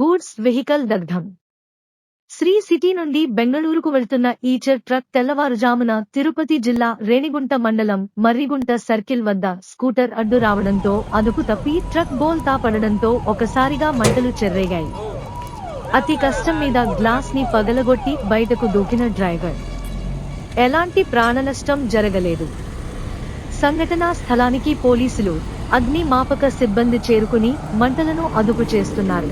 Goods vehicle దగ్ధం. Shri city నుండి బెంగళూరుకు వెళ్తున్న ఈచర్ ట్రక్ తెల్లవారుజామున తిరుపతి జిల్లా రేణిగుంట మండలం మర్రిగుంట సర్కిల్ వద్ద స్కూటర్ అడ్డు రావడంతో అదుపు తప్పి ట్రక్ బోల్తా పడడంతో ఒకసారిగా మంటలు చెర్రేగాయి. అతి కష్టం మీద గ్లాస్ని పగలగొట్టి బయటకు దూకిన డ్రైవర్. ఎలాంటి ప్రాణనష్టం జరగలేదు. సంఘటనా స్థలానికి పోలీసులు అగ్నిమాపక సిబ్బంది చేరుకుని మంటలను అదుపు చేస్తున్నారు.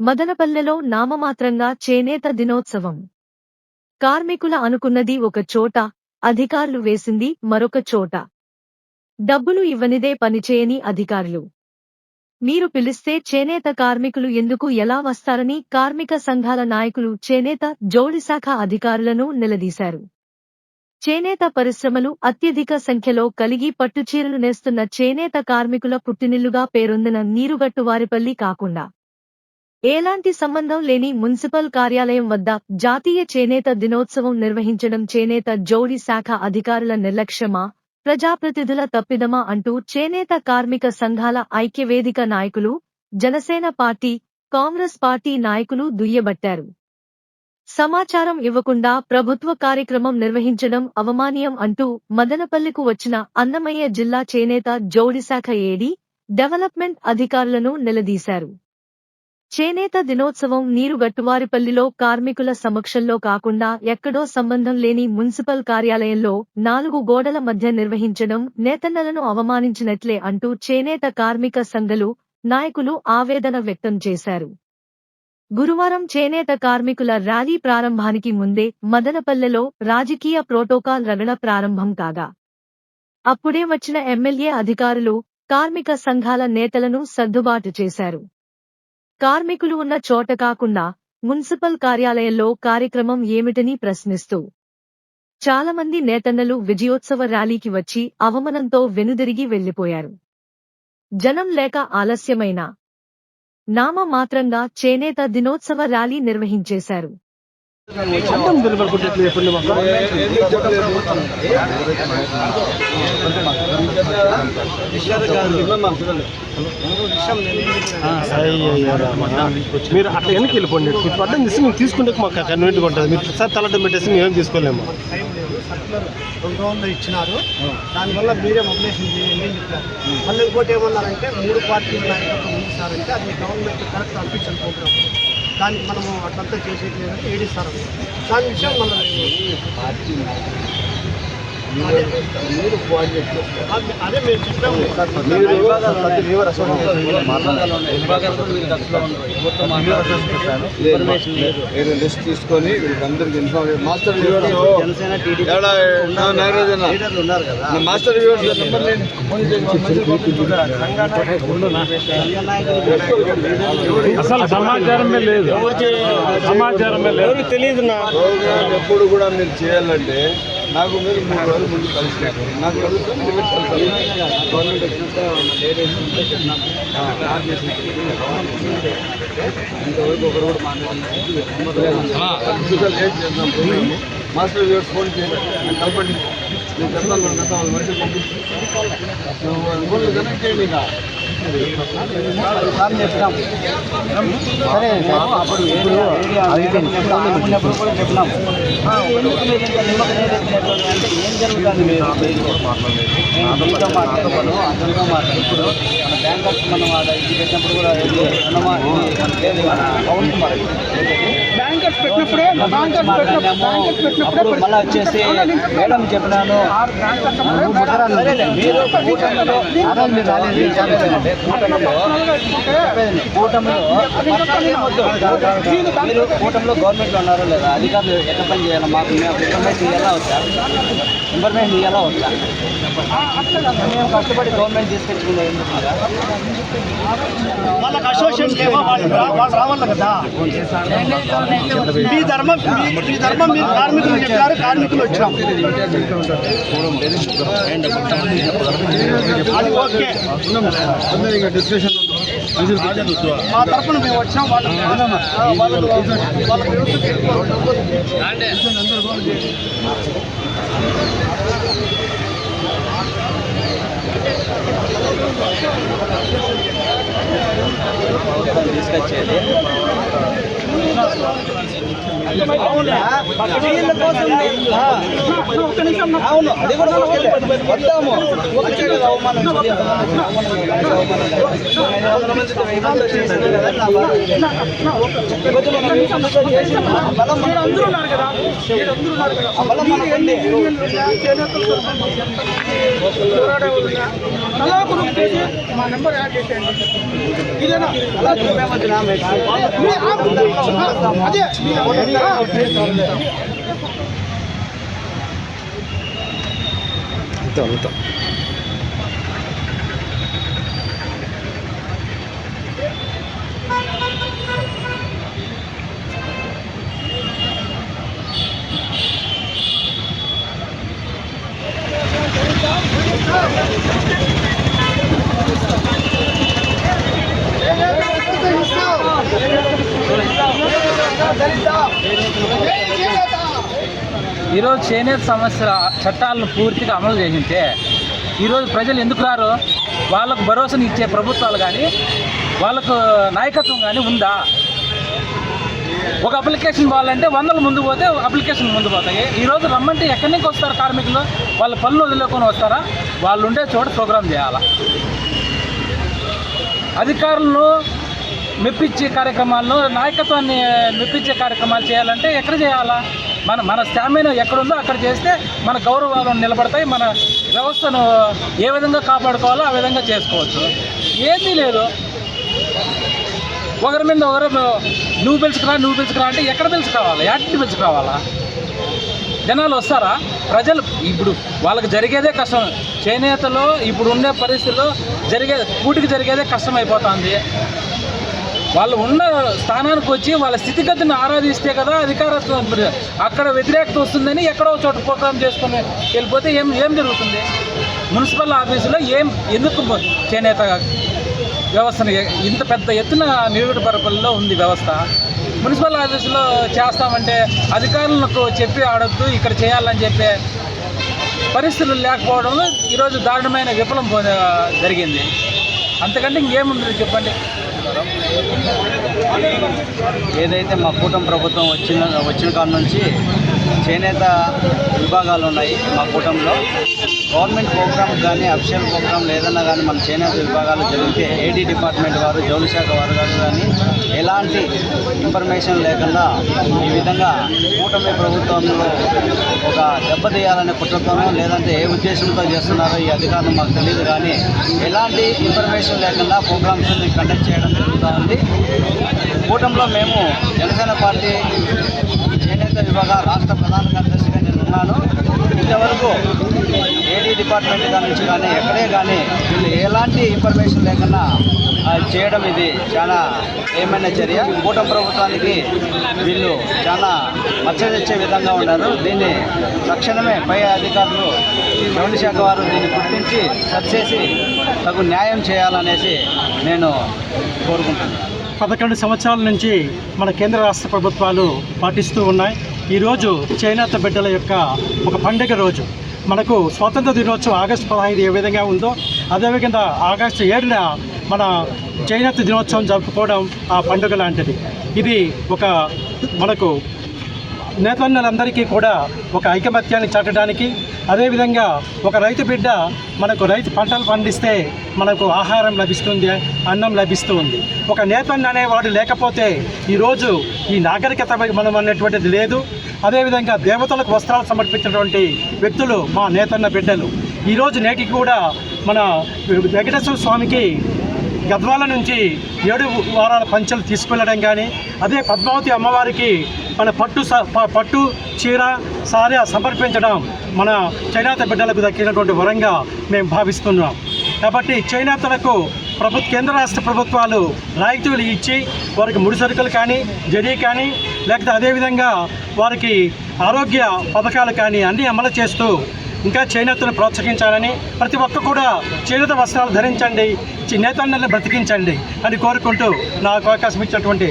మదనపల్లెలో నామమాత్రంగా చేనేత దినోత్సవం. కార్మికుల అనుకున్నది ఒక చోట అధికారులు వేసింది మరొక చోట. డబ్బులు ఇవ్వనిదే పనిచేయని అధికారులు. మీరు పిలిస్తే చేనేత కార్మికులు ఎందుకు ఎలా వస్తారని కార్మిక సంఘాల నాయకులు చేనేత జోడిశాఖ అధికారులను నిలదీశారు. చేనేత పరిశ్రమలు అత్యధిక సంఖ్యలో కలిగి పట్టుచీరలు నేస్తున్న చేనేత కార్మికుల పుట్టినిల్లుగా పేరొందిన నీరుగట్టువారిపల్లి కాకుండా. ఎలాంటి సంబంధం లేని మున్సిపల్ కార్యాలయం వద్ద జాతీయ చేనేత దినోత్సవం నిర్వహించడం చేనేత జోడి శాఖ అధికారుల నిర్లక్ష్యమా? ప్రజాప్రతినిధుల తప్పిదమా అంటూ చేనేత కార్మిక సంఘాల ఐక్యవేదిక నాయకులు జనసేన పార్టీ కాంగ్రెస్ పార్టీ నాయకులు దుయ్యబట్టారు. సమాచారం ఇవ్వకుండా ప్రభుత్వ కార్యక్రమం నిర్వహించడం అవమానీయం అంటూ మదనపల్లికు వచ్చిన అన్నమయ్య జిల్లా చేనేత జోడిశాఖ ఏడి డెవలప్మెంట్ అధికారులను నిలదీశారు. చేనేత దినోత్సవం నీరుగట్టువారిపల్లిలో కార్మికుల సమక్షంలో కాకుండా ఎక్కడో సంబంధం లేని మున్సిపల్ కార్యాలయంలో నాలుగు గోడల మధ్య నిర్వహించడం నేతన్నలను అవమానించినట్లే అంటూ చేనేత కార్మిక సంఘలు నాయకులు ఆవేదన వ్యక్తం చేశారు. గురువారం చేనేత కార్మికుల ర్యాలీ ప్రారంభానికి ముందే మదనపల్లెలో రాజకీయ ప్రోటోకాల్ రగడ ప్రారంభం కాగా. అప్పుడే వచ్చిన ఎమ్మెల్యే అధికారులు కార్మిక సంఘాల నేతలను సర్దుబాటు చేశారు. కార్మికులు ఉన్న చోట కాకుండా మున్సిపల్ కార్యాలయంలో కార్యక్రమం ఏమిటని ప్రశ్నిస్తూ. చాలామంది నేతన్నలు విజయోత్సవ ర్యాలీకి వచ్చి అవమనంతో వెనుదిరిగి వెళ్ళిపోయారు జనం లేక ఆలస్యమైన నామమాత్రంగా చేనేత దినోత్సవ ర్యాలీ నిర్వహించేశారు. మీరు అట్లా వెనక్కి వెళ్ళిపోండి కొంచెం అడ్డం తీసి మేము తీసుకుంటే మాకు కన్వీనియంట్గా ఉంటుంది మీరు ఒకసారి తలడ్డం పెట్టేసి మేము ఏం తీసుకోలేము రెండు వందలు ఇచ్చినారు దానివల్ల మీరే మొబిలైజేషన్ చేయండి అని చెప్పారు మళ్ళీ ఇంకోటి ఏమన్నారంటే మూడు పార్టీల నాయకులతో ముందుసారంటే అది గవర్నమెంట్ కరెక్ట్ అనిపించని ప్రోగ్రామ్ దానికి మనము అట్లంతా చేసేది లేదంటే ఏడిస్తారు దాని విషయం మనం చెప్పాము మీరు లిస్ట్ తీసుకొని వీళ్ళందరికీ ఇన్ఫార్మ్ మాస్టర్ మాస్టర్ అసలు సమాచారమే లేదు సమాచారమే లేదు తెలియదు ఎప్పుడు కూడా మీరు చేయాలంటే నాకు మీరు మూడు రోజులు ముందు కలిసినారు. నాకు కలుగుతారు గవర్నమెంట్ వచ్చినప్పుడు లేడీస్ ఇంతవరకు ఒకరు కూడా ప్రోగ్రామ్ మాస్టర్ వ్యూవర్స్ ఫోన్ చేయండి కలపండి. నేను చెప్తాను గత వాళ్ళ మనిషి పంపిస్తాను. ఫోన్లు కనెక్ట్ చేయండి ఇక. సరే అప్పుడు ఇప్పుడు ఉన్నప్పుడు కూడా చెప్పినాం ఎందుకు మీరు ఇంత నిమ్మకం ఏదైతున్నటువంటి అంటే ఏం జరుగుతుంది మీరు మీతో మాట్లాడతాను అతనితో మాట్లాడు ఇప్పుడు మన బ్యాంక్ మనం అది ఇది పెట్టినప్పుడు కూడా ఏది రుణమా ఇది మరి బ్యాంకర్స్ పెట్టినప్పుడే అప్పుడు మళ్ళీ వచ్చేసి మేడం చెప్పినాను మీరు కూటమిలో గవర్నమెంట్లో ఉన్నారో లేదా అధికారులు ఎట్లా పని చేయాలి మాకు మేము ఇన్ఫర్మేషన్ ఇవ్వాలా వచ్చా ఇన్ఫర్మేషన్ ఇవ్వాలా వచ్చా మేము కష్టపడి గవర్నమెంట్ తీసుకొచ్చుకునే? వాళ్ళకి అసోసియేషన్ రావాలి కదా మీ ధర్మం మీ- ధర్మం మీరు కార్మికులు చెప్పారు కార్మికులు వచ్చినాం. అది ఓకే. డిస్కషన్ మా తరఫున మేము వచ్చాం తీసుకొచ్చేది వీళ్ళ కోసం ఆ, అవును అది కూడా వద్దాము కదా అవమానం అందరూ ఉన్నారు కదా. ఐదు కదా, నా బాధ. చేసి మా నెంబర్ యాడ్ చేసేయండి ఇదేనా అలా చెప్పేమొద్దునా మీకు? ఈరోజు చేనేత సమస్య చట్టాలను పూర్తిగా అమలు చేసింటే ఈరోజు ప్రజలు ఎందుకు రారు? వాళ్ళకు భరోసాను ఇచ్చే ప్రభుత్వాలు కానీ వాళ్ళకు నాయకత్వం కానీ ఉందా? ఒక అప్లికేషన్ పోవాలంటే వందలు ముందు పోతే అప్లికేషన్ ముందు పోతాయి. ఈరోజు రమ్మంటే ఎక్కడి నుంచి వస్తారు కార్మికులు? వాళ్ళ పనులు వదిలేకొని వస్తారా? వాళ్ళు ఉండే చోట ప్రోగ్రామ్ చేయాలా? అధికారులను మెప్పించే కార్యక్రమాలను నాయకత్వాన్ని మెప్పించే కార్యక్రమాలు చేయాలంటే ఎక్కడ చేయాలా? మన మన స్టామినా ఎక్కడుందో అక్కడ చేస్తే మన గౌరవాలు నిలబడతాయి మన వ్యవస్థను ఏ విధంగా కాపాడుకోవాలో ఆ విధంగా చేసుకోవచ్చు. ఏమీ లేదు. ఒకరి మీద ఒకరు నువ్వు పిలుచుకురా నువ్వు పిలుచుకురా అంటే ఎక్కడ పిలుచుకురావాలి యాటిని పిలుచుకురావాలా జనాలు వస్తారా? ప్రజలు ఇప్పుడు వాళ్ళకి జరిగేదే కష్టం. చేనేతలో ఇప్పుడు ఉండే పరిస్థితుల్లో జరిగే కూటికి జరిగేదే కష్టం అయిపోతుంది వాళ్ళు ఉన్న స్థానానికి వచ్చి వాళ్ళ స్థితిగతిని ఆరాధిస్తే కదా అధికారత్వం అక్కడ వ్యతిరేకత వస్తుందని ఎక్కడో చోట ప్రోగ్రామ్ చేసుకుని వెళ్ళిపోతే ఏం ఏం జరుగుతుంది? మున్సిపల్ ఆఫీసులో ఏం ఎందుకు చేనేత వ్యవస్థను ఇంత పెద్ద ఎత్తున నిరుడుపరపల్లో ఉంది వ్యవస్థ? మున్సిపల్ ఆఫీసులో చేస్తామంటే అధికారులకు చెప్పి ఆడొద్దు ఇక్కడ చేయాలని చెప్పే పరిస్థితులు లేకపోవడంలో ఈరోజు దారుణమైన విఫలం జరిగింది. అంతకంటే ఇంకేముంది చెప్పండి? ఏదైతే మా కూటమి ప్రభుత్వం వచ్చిన వచ్చిన కాడ నుంచి చేనేత విభాగాలు ఉన్నాయి మా కూటమిలో. గవర్నమెంట్ ప్రోగ్రామ్ కానీ అఫిషియల్ ప్రోగ్రామ్ ఏదన్నా కానీ మన చేనేత విభాగాలు జరిగితే ఏడీ డిపార్ట్మెంట్ వారు జౌలి శాఖ వారు కానీ ఎలాంటి ఇన్ఫర్మేషన్ లేకుండా ఈ విధంగా కూటమి ప్రభుత్వంలో ఒక దెబ్బతీయాలనే కుట్రతోనో లేదంటే ఏ ఉద్దేశంతో చేస్తున్నారో ఈ అధికారులు మాకు తెలియదు కానీ ఎలాంటి ఇన్ఫర్మేషన్ లేకుండా ప్రోగ్రామ్స్ కండక్ట్ చేయడం జరుగుతూ ఉంది. కూటమిలో మేము జనసేన పార్టీ చేనేత విభాగ రాష్ట్ర ప్రధాన కార్యదర్శిగా నేను ఉన్నాను. ఇంతవరకు ఏడీ డిపార్ట్మెంట్ కాడి నుంచి కానీ ఎక్కడే కానీ వీళ్ళు ఎలాంటి ఇన్ఫర్మేషన్ లేకుండా చేయడం ఇది చాలా ఏమైనా చర్య. కూటమి ప్రభుత్వానికి వీళ్ళు చాలా మచ్చ తెచ్చే విధంగా ఉన్నారు. దీన్ని తక్షణమే పై అధికారులు జౌళి శాఖ వారు దీన్ని గుర్తించి సరిచేసి తగు న్యాయం చేయాలనేసి నేను కోరుకుంటున్నాను. పదకొండు సంవత్సరాల నుంచి మన కేంద్ర రాష్ట్ర ప్రభుత్వాలు పాటిస్తూ ఉన్నాయి. ఈరోజు చేనేత బిడ్డల యొక్క ఒక పండుగ రోజు. మనకు స్వాతంత్ర దినోత్సవం ఆగస్టు పదహైదు ఏ విధంగా ఉందో అదేవిధంగా ఆగస్టు ఏడున మన చేనేత దినోత్సవం జరుపుకోవడం ఆ పండుగ లాంటిది. ఇది ఒక మనకు నేతన్నలందరికీ కూడా ఒక ఐకమత్యాన్ని చాటడానికి అదేవిధంగా ఒక రైతు బిడ్డ మనకు రైతు పంటలు పండిస్తే మనకు ఆహారం లభిస్తుంది అన్నం లభిస్తూ ఉంది ఒక నేతన్న అనేవాడు లేకపోతే ఈరోజు ఈ నాగరికత మనం అనేటువంటిది లేదు. అదేవిధంగా దేవతలకు వస్త్రాలు సమర్పించినటువంటి వ్యక్తులు మా నేతన్న బిడ్డలు. ఈరోజు నేటికి కూడా మన వెంకటేశ్వర స్వామికి గద్వాల నుంచి ఏడు వారాల పంచలు తీసుకెళ్ళడం కానీ అదే పద్మావతి అమ్మవారికి మన పట్టు స- పట్టు చీర సారీ సమర్పించడం మన చైనాత బిడ్డలకు దక్కినటువంటి వరంగా మేము భావిస్తున్నాం. కాబట్టి చైనాతలకు ప్రభుత్వ కేంద్ర రాష్ట్ర ప్రభుత్వాలు రాయితీలు ఇచ్చి వారికి ముడి సరుకులు కానీ జరీ కానీ లేకపోతే అదేవిధంగా వారికి ఆరోగ్య పథకాలు కానీ అన్నీ అమలు చేస్తూ ఇంకా చేనేతను ప్రోత్సహించాలని ప్రతి ఒక్క కూడా చేనేత వస్త్రాలు ధరించండి చేనేతన్నల్ని బ్రతికించండి అని కోరుకుంటూ నాకు అవకాశం ఇచ్చినటువంటి